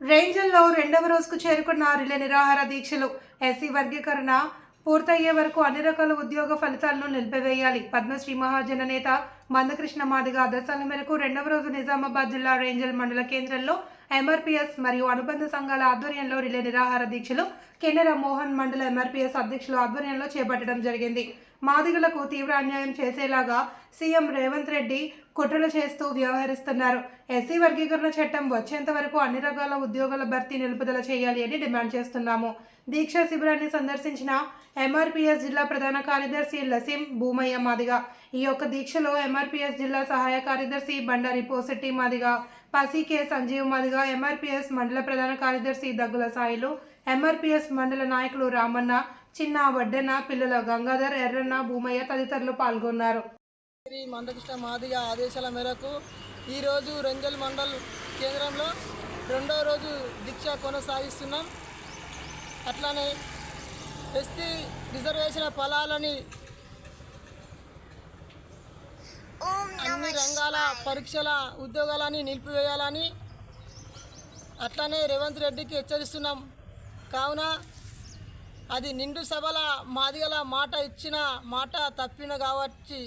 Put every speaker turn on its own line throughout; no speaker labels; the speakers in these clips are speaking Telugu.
రేంజల్లో రెండవ రోజుకు చేరుకున్న రిలే నిరాహార దీక్షలు ఎస్సీ వర్గీకరణ పూర్తయ్యే వరకు అన్ని రకాల ఉద్యోగ ఫలితాలను నిలిపివేయాలి. పద్మశ్రీ మహాజన నేత మందకృష్ణ మాదిగ ఆదేశాల మేరకు రెండవ రోజు నిజామాబాద్ జిల్లా రేంజల్ మండల కేంద్రంలో ఎంఆర్పీఎస్ మరియు అనుబంధ సంఘాల ఆధ్వర్యంలో రిలే నిరాహార దీక్షలు కెనెరా మోహన్ మండల ఎంఆర్పీఎస్ అధ్యక్షుల ఆధ్వర్యంలో చేపట్టడం జరిగింది. మాదిగలకు తీవ్ర అన్యాయం చేసేలాగా సీఎం రేవంత్ రెడ్డి కుట్రలు చేస్తూ వ్యవహరిస్తున్నారు. ఎస్సీ వర్గీకరణ చట్టం వచ్చేంత వరకు అన్ని రకాల ఉద్యోగాల భర్తీ నిలుపుదల చేయాలి అని డిమాండ్ చేస్తున్నాము. దీక్షా శిబిరాన్ని సందర్శించిన ఎంఆర్పీఎస్ జిల్లా ప్రధాన కార్యదర్శి లసీం భూమయ్య మాదిగ ఈ యొక్క దీక్షలో ఎంఆర్పిఎస్ జిల్లా సహాయ కార్యదర్శి బండారి పోసెట్టి మాదిగ పసి కె సంజీవ్ మాదిగ ఎంఆర్పిఎస్ మండల ప్రధాన కార్యదర్శి దగ్గుల సాయిలు ఎంఆర్పిఎస్ మండల నాయకులు రామన్న చిన్న వడ్డెన పిల్లల గంగాధర్ ఎర్రన్న భూమయ్య తదితరులు పాల్గొన్నారు.
శ్రీ మందకృష్ణ మాదిగ ఆదేశాల మేరకు ఈరోజు రెంజల్ మండల్ కేంద్రంలో రెండో రోజు దీక్ష కొనసాగిస్తున్నాం. అట్లానే ఎస్టీ రిజర్వేషన్ ఫలాలని రకాల పరీక్షల ఉద్యోగాలని నిలిపివేయాలని అట్లనే రేవంత్ రెడ్డికి హెచ్చరిస్తున్నాం. కావున అది నిండు సభల మాదిగల మాట ఇచ్చిన మాట తప్పిన కాబట్టి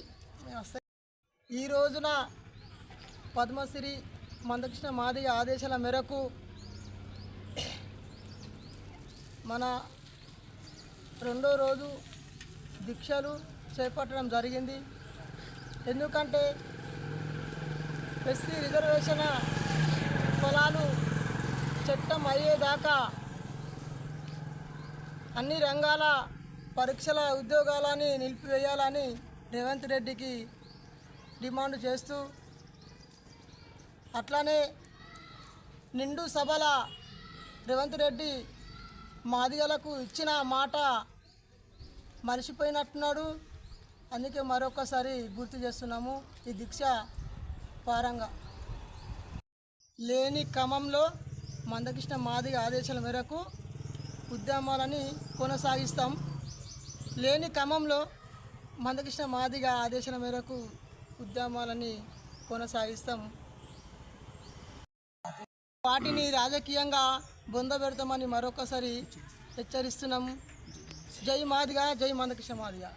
ఈ రోజున పద్మశ్రీ మందకృష్ణ మాదిగ ఆదేశాల మేరకు మన రెండో రోజు దీక్షలు చేపట్టడం జరిగింది. ఎందుకంటే ఎస్సీ రిజర్వేషన్ పొలాలు చట్టం అయ్యేదాకా అన్ని రంగాల పరీక్షల ఉద్యోగాలని నిలిపివేయాలని రేవంత్ రెడ్డికి డిమాండ్ చేస్తూ అట్లానే నిండు సభల రేవంత్ రెడ్డి మాదిగలకు ఇచ్చిన మాట మర్చిపోయినట్టున్నాడు. అందుకే మరొకసారి గుర్తు చేస్తున్నాము. ఈ దీక్ష పారంగా. లేని క్రమంలో మందకృష్ణ మాదిగ ఆదేశాల మేరకు ఉద్యమాలని కొనసాగిస్తాం. లేని క్రమంలో మందకృష్ణ మాదిగ ఆదేశాల మేరకు ఉద్యమాలని కొనసాగిస్తాం. వాటిని రాజకీయంగా బొందబెడతామని మరొకసారి హెచ్చరిస్తున్నాం. జై మాదిగా జై మందకృష్ణ మాదిగా.